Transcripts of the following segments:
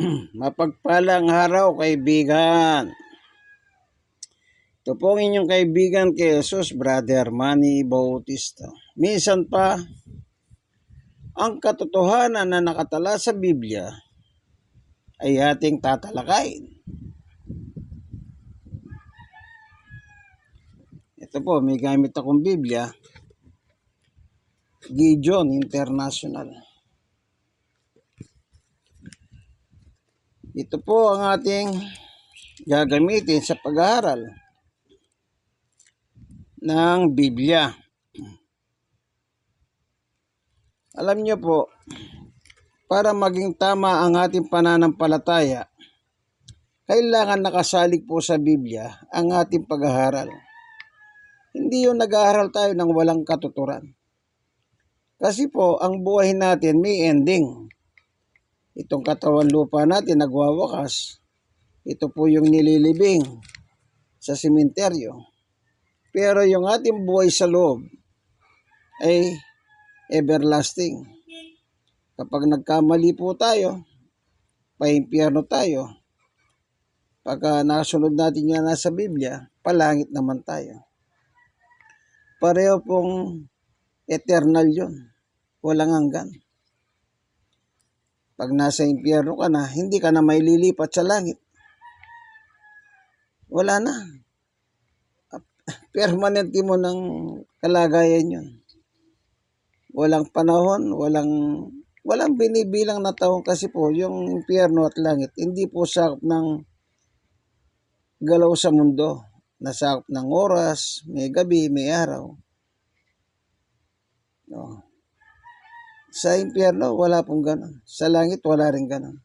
Mapagpalang araw, kaibigan. Ito po ang inyong kaibigan kay Jesus, Brother Manny Bautista. Minsan pa, ang katotohanan na nakatala sa Biblia ay ating tatalakayin. Ito po, may gamit akong Biblia. Gideon International. Ito po ang ating gagamitin sa pag-aaral ng Biblia. Alam niyo po, para maging tama ang ating pananampalataya, kailangan nakasalig po sa Biblia ang ating pag-aaral. Hindi yung nag-aaral tayo ng walang katuturan. Kasi po, ang buhay natin may ending. Itong katawan lupa natin nagwawakas. Ito po yung nililibing sa simenteryo. Pero yung ating buhay sa loob ay everlasting. Kapag nagkamali po tayo, paimpyerno tayo. Pagka nasunod natin yan nasa Biblia, palangit naman tayo. Pareho pong eternal yun. Walang hanggan. Pag nasa impyerno ka na, hindi ka na may lilipat sa langit. Wala na. Permanente mo ng kalagayan yun. Walang panahon, walang walang binibilang na taon kasi po yung impyerno at langit hindi po sakop ng galaw sa mundo. Nasakop ng oras, may gabi, may araw. No. Sa impyerno, wala pong ganun. Sa langit, wala rin ganun.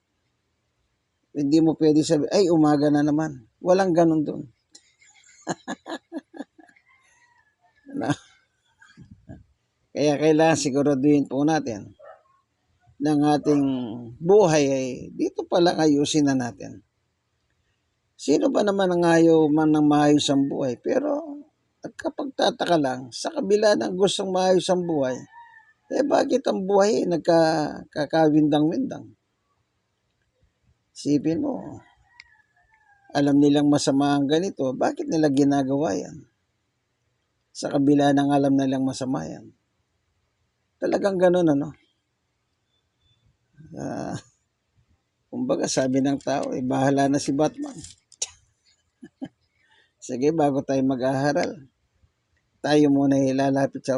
Hindi mo pwede sabi, ay, umaga na naman. Walang ganun doon. na, kaya kailangan siguraduhin po natin ng ating buhay ay dito pala ayusin na natin. Sino ba naman ang ayaw man ng maayos ang buhay? Pero nagkapagtataka lang, sa kabila ng gustong maayos ang buhay, eh bakit ang buhay nagkakawindang-windang? Sipin mo, alam nilang masama ang ganito, bakit nila ginagawa yan? Sa kabila ng alam nilang masama yan. Talagang ganun ano. Uh, kumbaga sabi ng tao, eh, bahala na si Batman. Sige, bago tayo mag-aharal, tayo muna ilalapit sa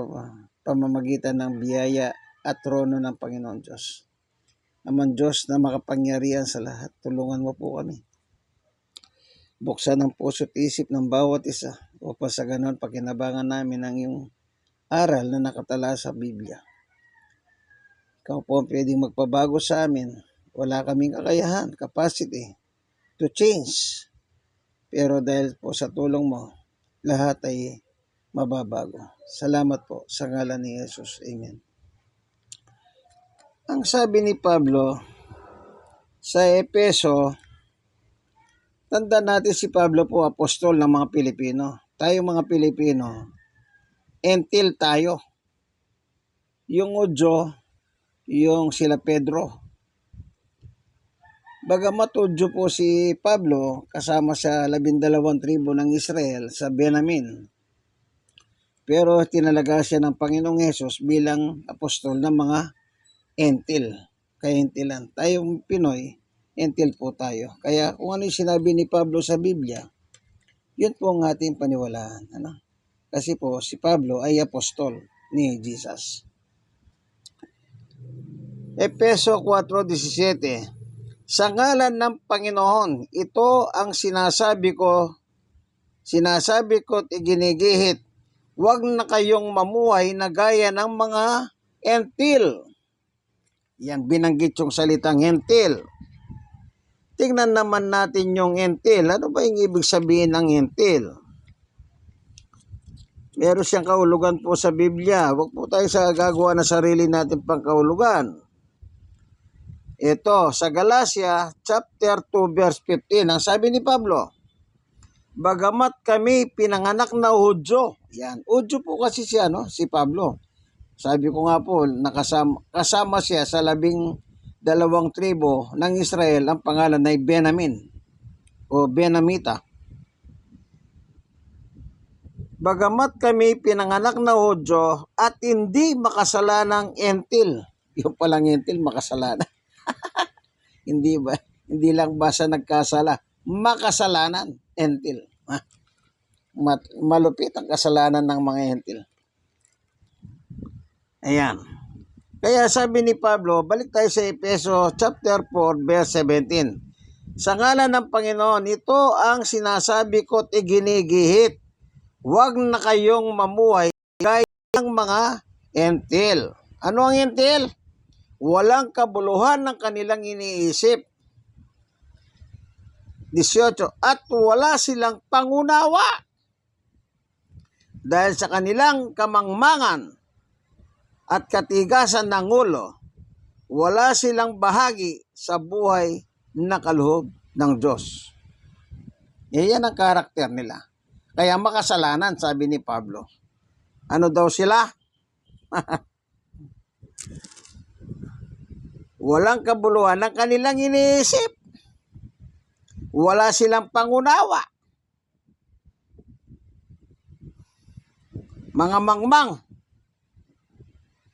pamamagitan ng biyaya at trono ng Panginoon Diyos. Aman Diyos na makapangyarihan sa lahat, tulungan mo po kami. Buksan ang puso at isip ng bawat isa upang sa ganon pakinabangan namin ang iyong aral na nakatala sa Biblia. Ikaw po ang pwedeng magpabago sa amin. Wala kaming kakayahan, capacity to change. Pero dahil po sa tulong mo, lahat ay mababago. Salamat po sa ngalan ni Jesus. Amen. Ang sabi ni Pablo sa Epeso, tanda natin si Pablo po apostol ng mga Pilipino. Tayo mga Pilipino, entil tayo. Yung Udyo, yung sila Pedro. Bagamat Udyo po si Pablo kasama sa labindalawang tribo ng Israel sa Benamin. Pero tinalaga siya ng Panginoong Yesus bilang apostol ng mga entil. Kaya entilan. Tayong Pinoy, entil po tayo. Kaya kung ano yung sinabi ni Pablo sa Biblia, yun po ang ating paniwalaan. Ano? Kasi po si Pablo ay apostol ni Jesus. Epeso 4.17 Sa ngalan ng Panginoon, ito ang sinasabi ko, sinasabi ko at iginigihit, huwag na kayong mamuhay na gaya ng mga entil. Yan, binanggit yung salitang entil. Tingnan naman natin yung entil. Ano ba yung ibig sabihin ng entil? Meron siyang kaulugan po sa Biblia. Huwag po tayo sa gagawa na sarili natin pang kaulugan. Ito, sa Galatia, chapter 2, verse 15, ang sabi ni Pablo, Bagamat kami pinanganak na Udyo, yan, Udyo po kasi siya, no? si Pablo. Sabi ko nga po, nakasama, kasama siya sa labing dalawang tribo ng Israel ang pangalan ay Benamin o Benamita. Bagamat kami pinanganak na Hudyo at hindi makasalanang entil. Yung palang entil, makasalanan. hindi ba? Hindi lang basta nagkasala. Makasalanan, entil. Mat- malupit ang kasalanan ng mga entil. Ayan. Kaya sabi ni Pablo, balik tayo sa Epeso chapter 4 verse 17. Sa ngalan ng Panginoon, ito ang sinasabi ko at iginigihit. Huwag na kayong mamuhay gaya ng mga entil. Ano ang entil? Walang kabuluhan ng kanilang iniisip. 18. At wala silang pangunawa. Dahil sa kanilang kamangmangan at katigasan ng ulo, wala silang bahagi sa buhay na kaloob ng Diyos. Eh, yan ang karakter nila. Kaya makasalanan, sabi ni Pablo. Ano daw sila? Walang kabuluhan ng kanilang iniisip. Wala silang pangunawa. Mga mangmang.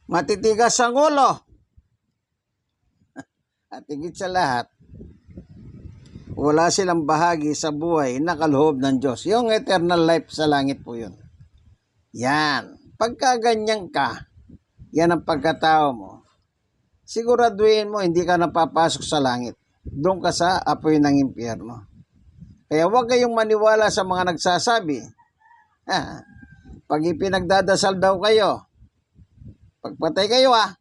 Matitigas ang ulo. At higit sa lahat, wala silang bahagi sa buhay na kaloob ng Diyos. Yung eternal life sa langit po yun. Yan. Pagka ganyan ka, yan ang pagkatao mo. Siguraduhin mo, hindi ka napapasok sa langit. Doon ka sa apoy ng impyerno. Kaya huwag kayong maniwala sa mga nagsasabi. Ah, pag ipinagdadasal daw kayo, pagpatay kayo ah,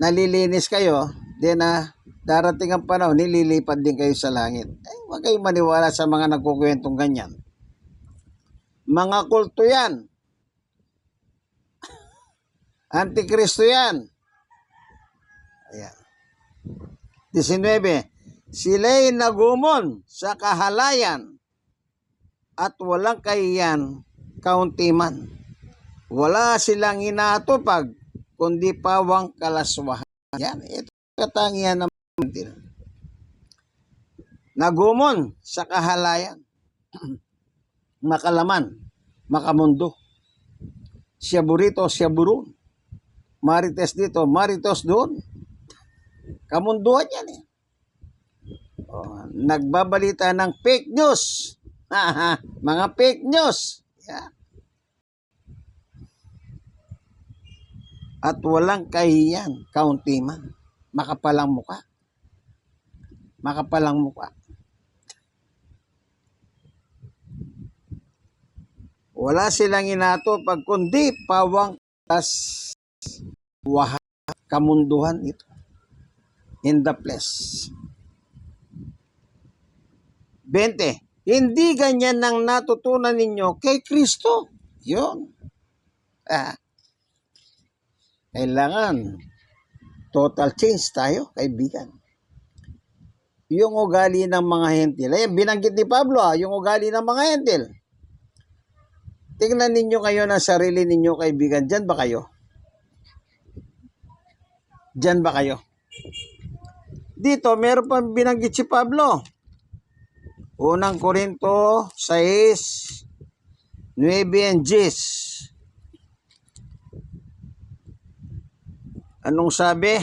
nalilinis kayo, then ah, darating ang panahon, nililipad din kayo sa langit. Eh, huwag kayong maniwala sa mga nagkukwentong ganyan. Mga kulto yan. Antikristo yan. Ayan. 19. Sila'y nagumon sa kahalayan at walang kahiyan kauntiman. Wala silang inatupag kundi pawang kalaswahan. Yan, ito katangian ng mentil. Nagumon sa kahalayan. Makalaman, makamundo. Siya burito. Marites dito, maritos doon. Kamunduhan yan eh. Oh, nagbabalita ng fake news. Mga fake news. Yan. At walang kahiyan, kaunti man. Makapalang muka. Makapalang muka. Wala silang inato pag kundi pawang kas waha kamunduhan ito in the flesh. 20. Hindi ganyan nang natutunan ninyo kay Kristo. Yun. Ah, kailangan total change tayo, kaibigan. Yung ugali ng mga hentil. Ayan, binanggit ni Pablo, ah, yung ugali ng mga hentil. Tingnan ninyo kayo ng sarili ninyo, kaibigan. Diyan ba kayo? Diyan ba kayo? Dito, meron pa binanggit si Pablo. Unang Korinto 6, 9 and 10. Anong sabi?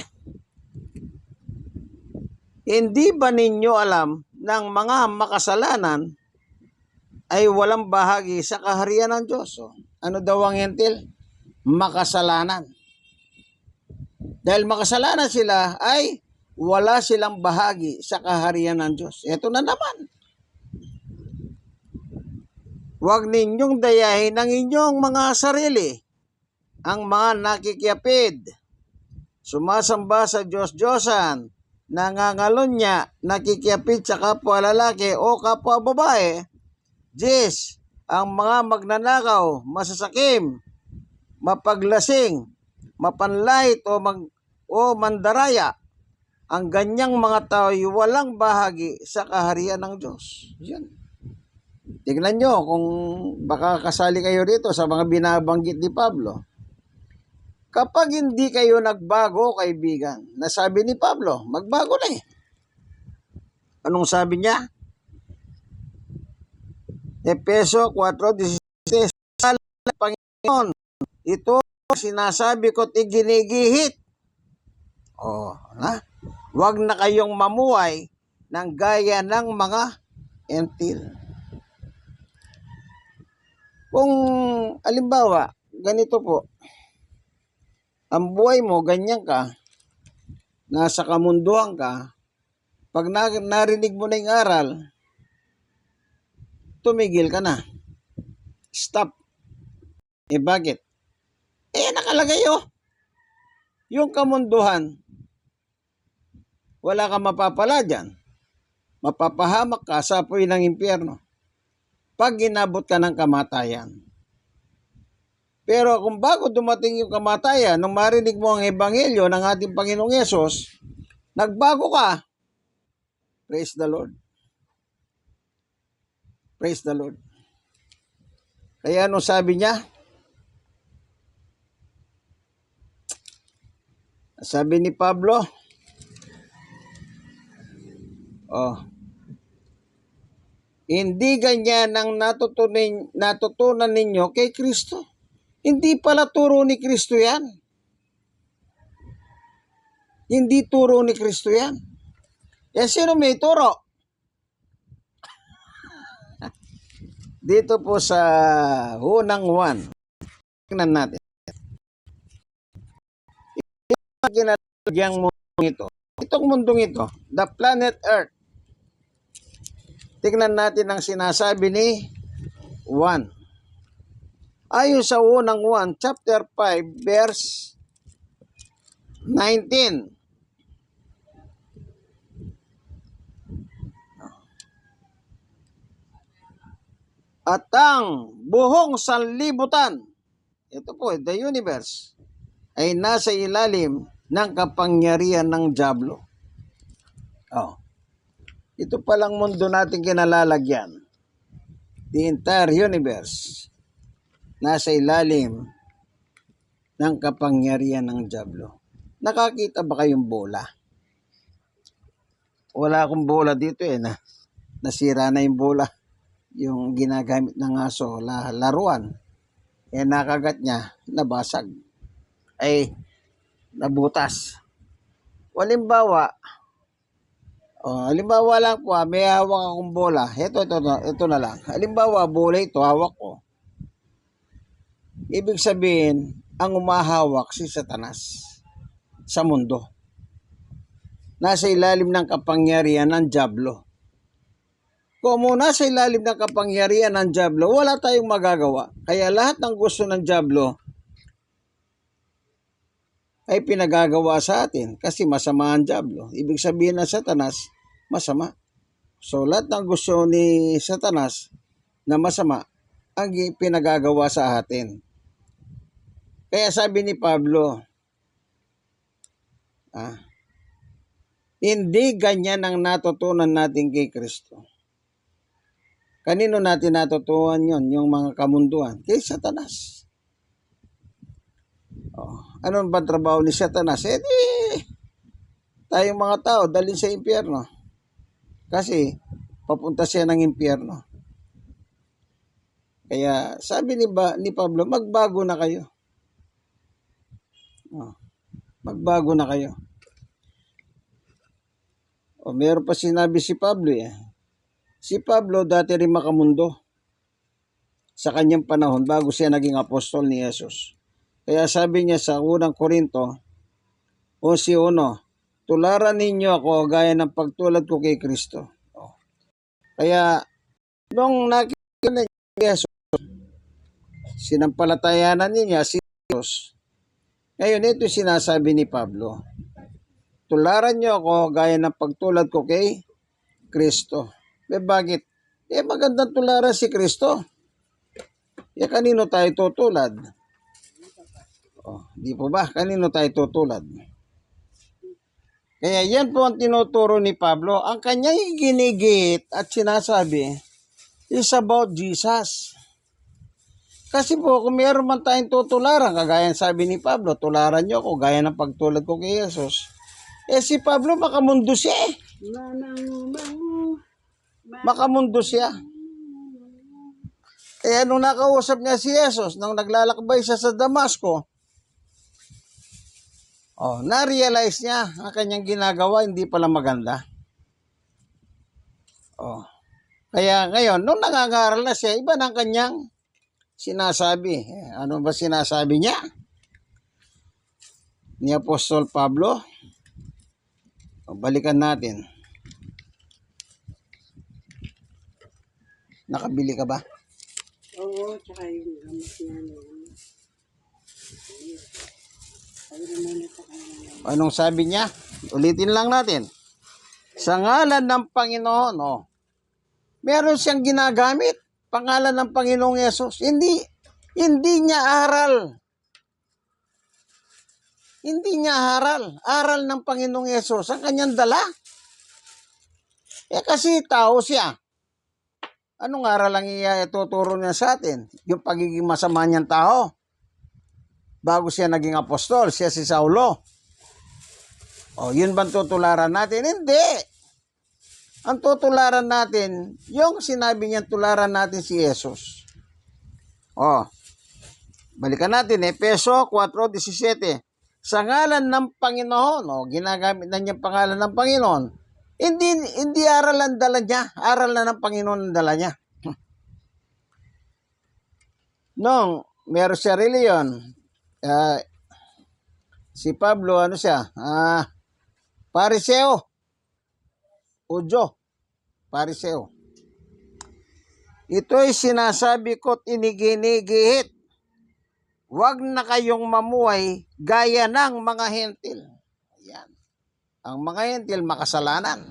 Hindi ba ninyo alam ng mga makasalanan ay walang bahagi sa kaharian ng Diyos? Ano daw ang hentil? Makasalanan. Dahil makasalanan sila ay wala silang bahagi sa kaharian ng Diyos. Ito na naman. Huwag ninyong dayahin ang inyong mga sarili, ang mga nakikiapid, sumasamba sa Diyos-Diyosan, nangangalon niya, nakikiapid sa kapwa lalaki o kapwa babae, Jis, ang mga magnanakaw, masasakim, mapaglasing, mapanlait o, mag, o mandaraya, ang ganyang mga tao ay walang bahagi sa kaharian ng Diyos. Yan. Tignan nyo kung baka kasali kayo rito sa mga binabanggit ni Pablo. Kapag hindi kayo nagbago, kaibigan, nasabi ni Pablo, magbago na eh. Anong sabi niya? Epeso 4.16 Sala ng Panginoon, ito sinasabi ko't iginigihit. Oh, ha? Huwag na kayong mamuhay ng gaya ng mga entil. Kung alimbawa, ganito po, ang buhay mo, ganyan ka, nasa kamunduhan ka, pag na- narinig mo na yung aral, tumigil ka na. Stop. Eh bakit? Eh nakalagay oh. Yung kamunduhan, wala kang mapapala dyan. Mapapahamak ka sa apoy ng impyerno. Pag inabot ka ng kamatayan. Pero kung bago dumating yung kamatayan, nung marinig mo ang ebanghelyo ng ating Panginoong Yesus, nagbago ka. Praise the Lord. Praise the Lord. Kaya ano sabi niya? Sabi ni Pablo, oh, hindi ganyan ang natutunan, natutunan ninyo kay Kristo. Hindi pala turo ni Kristo yan. Hindi turo ni Kristo yan. Eh, sino may turo? Dito po sa unang 1. Tingnan natin. Yung kinalagyang mundong ito. Itong mundong ito, the planet Earth. Tingnan natin ang sinasabi ni 1. Ayon sa unang 1, chapter 5, verse 19. At ang buhong sanlibutan, ito po, the universe, ay nasa ilalim ng kapangyarihan ng Diablo. Oh. Ito palang mundo natin kinalalagyan. The entire universe nasa ilalim ng kapangyarihan ng Diablo. Nakakita ba kayong bola? Wala akong bola dito eh. Na, nasira na yung bola. Yung ginagamit ng aso, la, laruan. Eh nakagat niya, nabasag. Ay, nabutas. Walimbawa, oh, halimbawa lang po, ah, may hawak akong bola. Ito, ito, ito, ito na lang. Halimbawa, bola ito, hawak ko. Ibig sabihin, ang umahawak si Satanas sa mundo. Nasa ilalim ng kapangyarihan ng Diablo. Kung nasa ilalim ng kapangyarihan ng Diablo, wala tayong magagawa. Kaya lahat ng gusto ng Diablo ay pinagagawa sa atin kasi masama ang Diablo. Ibig sabihin ng Satanas, masama. So lahat ng gusto ni Satanas na masama ang pinagagawa sa atin. Kaya sabi ni Pablo, ah, hindi ganyan ang natutunan natin kay Kristo. Kanino natin natutuhan yon yung mga kamunduan? Kay Satanas. Oh, ano ba trabaho ni Satanas? Eh di, tayong mga tao, dalhin sa impyerno. Kasi, papunta siya ng impyerno. Kaya, sabi ni, ba, ni Pablo, magbago na kayo. Oh, magbago na kayo. O, meron pa sinabi si Pablo eh. Si Pablo dati rin makamundo sa kanyang panahon bago siya naging apostol ni Jesus. Kaya sabi niya sa unang Korinto, o si uno, tularan ninyo ako gaya ng pagtulad ko kay Kristo. O. Kaya, nung nakita niya si Jesus, sinampalatayanan niya si Jesus. Ngayon, ito sinasabi ni Pablo. Tularan niyo ako gaya ng pagtulad ko kay Kristo. Eh bakit? Eh magandang tularan si Kristo. Eh kanino tayo tutulad? Oh, di po ba? Kanino tayo tutulad? Kaya yan po ang tinuturo ni Pablo. Ang kanyang ginigit at sinasabi is about Jesus. Kasi po, kung meron man tayong tutularan, kagaya sabi ni Pablo, tularan niyo ako, gaya ng pagtulad ko kay Jesus. Eh si Pablo, makamundo siya eh. Makamundo siya. Eh, nung nakausap niya si Jesus, nung naglalakbay siya sa Damasco, oh, na-realize niya ang kanyang ginagawa hindi pala maganda. Oh. Kaya ngayon, nung nangangaral na siya, iba ng kanyang sinasabi. Eh, ano ba sinasabi niya? Ni Apostol Pablo. O, balikan natin. Nakabili ka ba? Oo, tsaka yung gamot na. Anong sabi niya? Ulitin lang natin. Sa ngalan ng Panginoon, oh, meron siyang ginagamit. Pangalan ng Panginoong Yesus. Hindi, hindi niya aral. Hindi niya aral. Aral ng Panginoong Yesus. Ang kanyang dala. Eh kasi tao siya. Anong aral ang ituturo niya sa atin? Yung pagiging masama niyang tao. Bago siya naging apostol, siya si Saulo. O, yun bang tutularan natin? Hindi. Ang tutularan natin, yung sinabi niya tularan natin si Jesus. O, balikan natin, Epeso 4.17. Sa ngalan ng Panginoon, o, ginagamit na niya pangalan ng Panginoon, hindi, hindi aral ang dala niya, aral na ng Panginoon ang dala niya. Nung meron siya reliyon, ah, si Pablo, ano siya? Ah, Pariseo. Udyo. Pariseo. Ito'y sinasabi ko't iniginigihit. Huwag na kayong mamuhay gaya ng mga hentil. Ayan. Ang mga hentil makasalanan.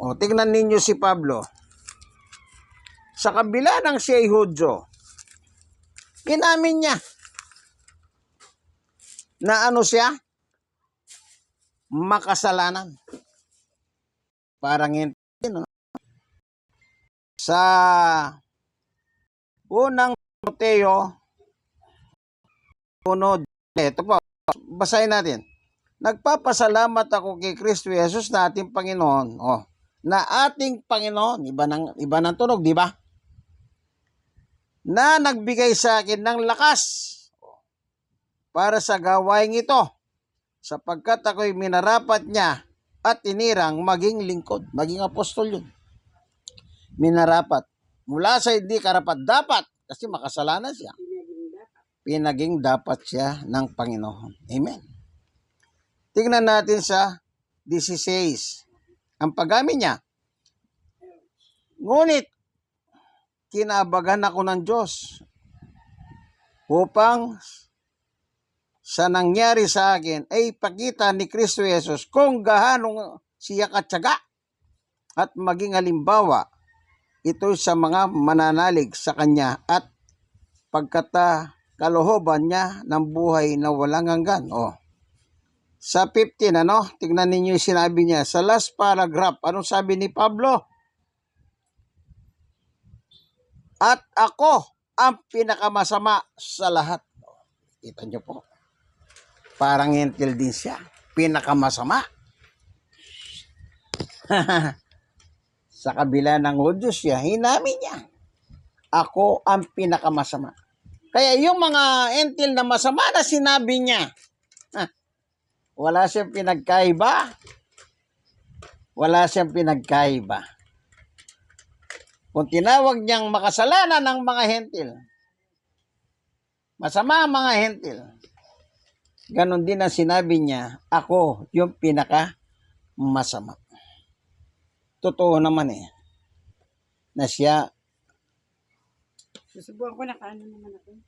O, tingnan ninyo si Pablo. Sa kabila ng siya'y Hudyo, inamin niya na ano siya? Makasalanan. Parang hindi, no? Sa unang Timoteo, unod, ito po, basahin natin. Nagpapasalamat ako kay Kristo Jesus na ating Panginoon. Oh, na ating Panginoon, iba ng, iba ng tunog, di ba? Na nagbigay sa akin ng lakas para sa gawain ito sapagkat ako'y minarapat niya at tinirang maging lingkod, maging apostol yun. Minarapat. Mula sa hindi karapat dapat kasi makasalanan siya. Pinaging dapat. Pinaging dapat siya ng Panginoon. Amen. Tingnan natin sa 16. Ang paggamit niya. Ngunit, kinabagan ako ng Diyos upang sa nangyari sa akin ay pakita ni Kristo Jesus kung gaano siya katsaga at maging halimbawa ito sa mga mananalig sa kanya at pagkata kalohoban niya ng buhay na walang hanggan. Oh. Sa 15, ano? Tignan ninyo yung sinabi niya. Sa last paragraph, anong sabi ni Pablo? At ako ang pinakamasama sa lahat. Kita niyo po. Parang hentil din siya. Pinakamasama. sa kabila ng Hudyo siya, hinamin niya. Ako ang pinakamasama. Kaya yung mga entil na masama na sinabi niya, ha, wala siyang pinagkaiba. Wala siyang pinagkaiba. Kung tinawag niyang makasalanan ng mga hentil, masama ang mga hentil, ganon din ang sinabi niya, ako yung pinaka masama. Totoo naman eh, na siya Susubukan ko na kaano naman ako.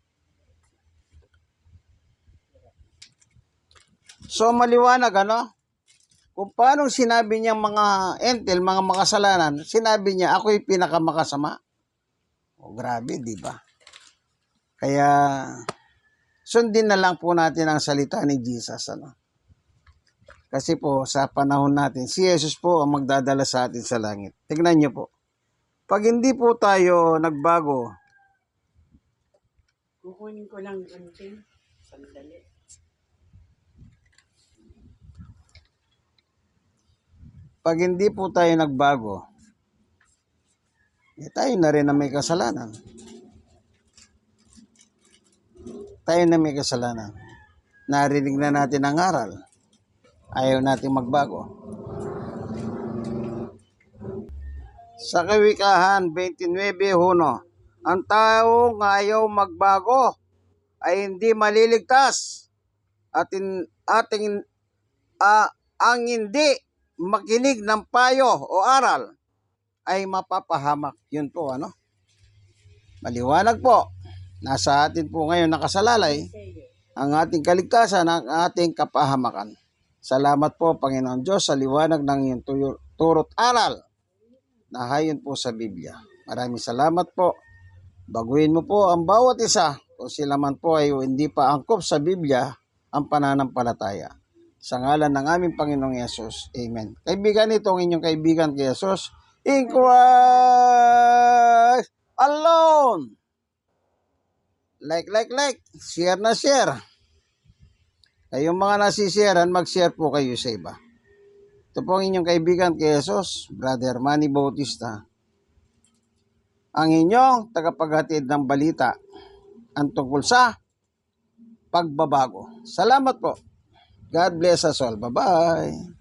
So maliwanag ano? Kung paano sinabi niya mga entel, mga makasalanan, sinabi niya ako'y pinakamakasama. O grabe, di ba? Kaya sundin na lang po natin ang salita ni Jesus ano. Kasi po sa panahon natin, si Jesus po ang magdadala sa atin sa langit. Tignan niyo po. Pag hindi po tayo nagbago Kukunin ko lang gunting. Sandali. Pag hindi po tayo nagbago, eh tayo na rin na may kasalanan. Tayo na may kasalanan. Narinig na natin ang aral. Ayaw natin magbago. Sa Kawikahan 29.1 Ang taong ayaw magbago ay hindi maliligtas at in, ating ah, ang hindi makinig ng payo o aral ay mapapahamak. Yun po, ano? Maliwanag po. Nasa atin po ngayon nakasalalay ang ating kaligtasan, ang ating kapahamakan. Salamat po, Panginoon Diyos, sa liwanag ng iyong turot aral na hayon po sa Biblia. Maraming salamat po. Baguhin mo po ang bawat isa kung sila man po ay hindi pa angkop sa Biblia ang pananampalataya. Sa ngalan ng aming Panginoong Yesus. Amen. Kaibigan, ito ang inyong kaibigan kay Yesus. In Christ alone. Like, like, like. Share na share. Kayong mga nasisharean, mag-share po kayo sa iba. Ito po ang inyong kaibigan kay Jesus, Brother Manny Bautista. Ang inyong tagapaghatid ng balita ang tungkol sa pagbabago. Salamat po. God bless us all. Bye-bye.